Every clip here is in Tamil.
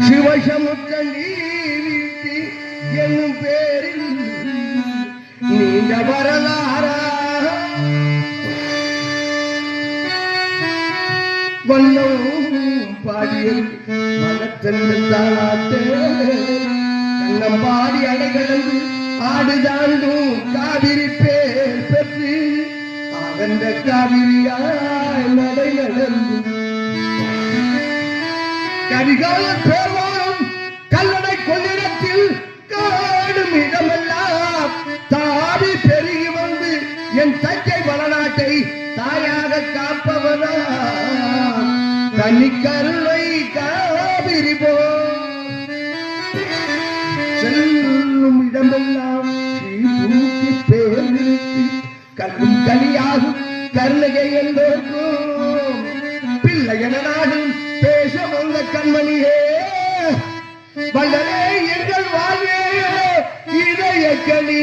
சிவசமுத்திர நீதி என்னும் பேரில் நீண்ட வரலாறா. வல்லவும் பாடியல் மனத்தென்று கண்ணம் பாடி அடைகடந்து ஆடுதாண்டும் காவிரி பேர் பெற்று அகன்ற காவிரியாய் நடை நடந்து கரிகால பேர்வாரம் கல்லடை கொள்ளிடத்தில் காடும் இடமெல்லாம். தாடி பெருகி வந்து என் தஞ்சை வளநாட்டை தாயாக காப்பவனா தனிக்கருளை காவிரி போ. செல்லும் இடமெல்லாம் பேர் நிறுத்தி கல்லும் கலியாகும் கருணகை எல்லோருக்கும் கண்மணியே வள்ளலே எங்கள் வாழ்வே இதய கனி.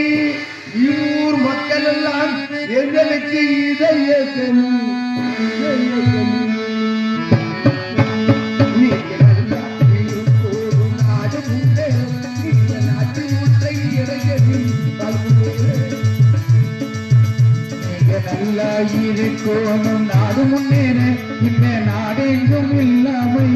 ஊர் மக்கள் எல்லாம் எங்களுக்கு இதய கனி. நாடு இந்த நல்லா நாடு முன்னேற இந்த நாடெங்கும் இல்லாமல்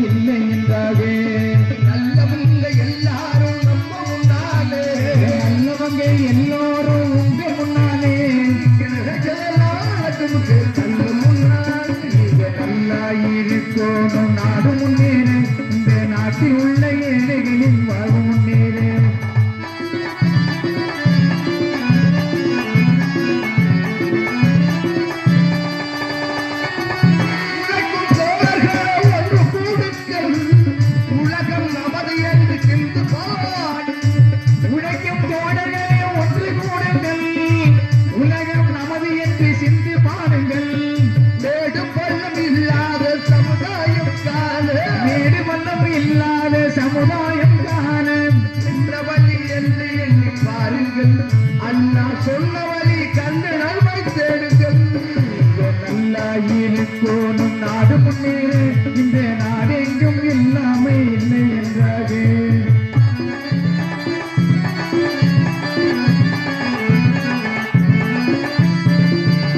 போனும் நாடு முன்னேறு இந்த நாடு எங்கும் இல்லாம இல்லை என்றாரே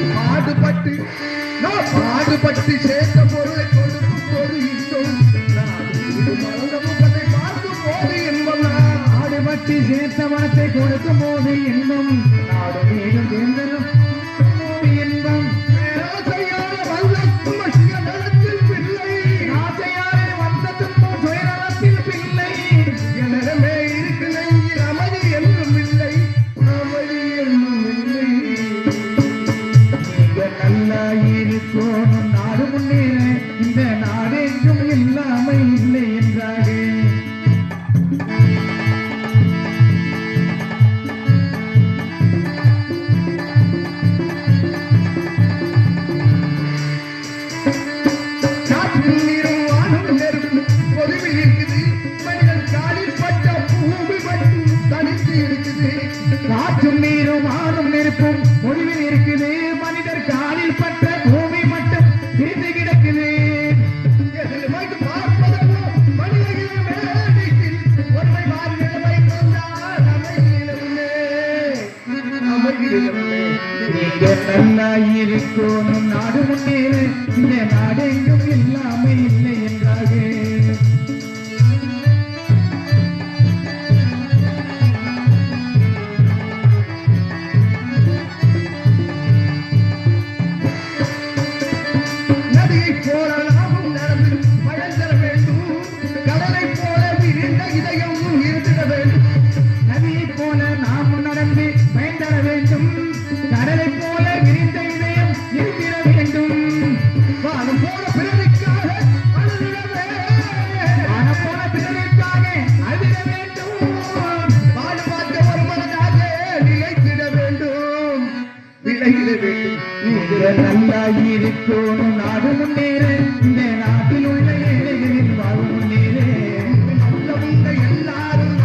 பாடுபட்டு நான் பாடுபட்டு சேர்த்த பொருளை கொடுக்கும் போது இன்னும் நாடு வீடு பார்க்கும் போது என்பம் நான் ஆடுபட்டு சேர்த்த வார்த்தை கொடுக்கும் போது இன்பம். நாடு முடிவில் இருக்குது மனிதர் காலில் பட்ட பூமி மட்டும் பிரிந்து கிடக்குது. நல்லா இருக்கணும் நாடு முன்னேறு இந்த நாடு எங்கும் இருக்கிற நல்லா இருக்கணும் நாடு முன்னேற இந்த நாட்டில் உள்ள ஏழைகளின் வாழ்வு முன்னேற உள்ளவங்க எல்லாரும்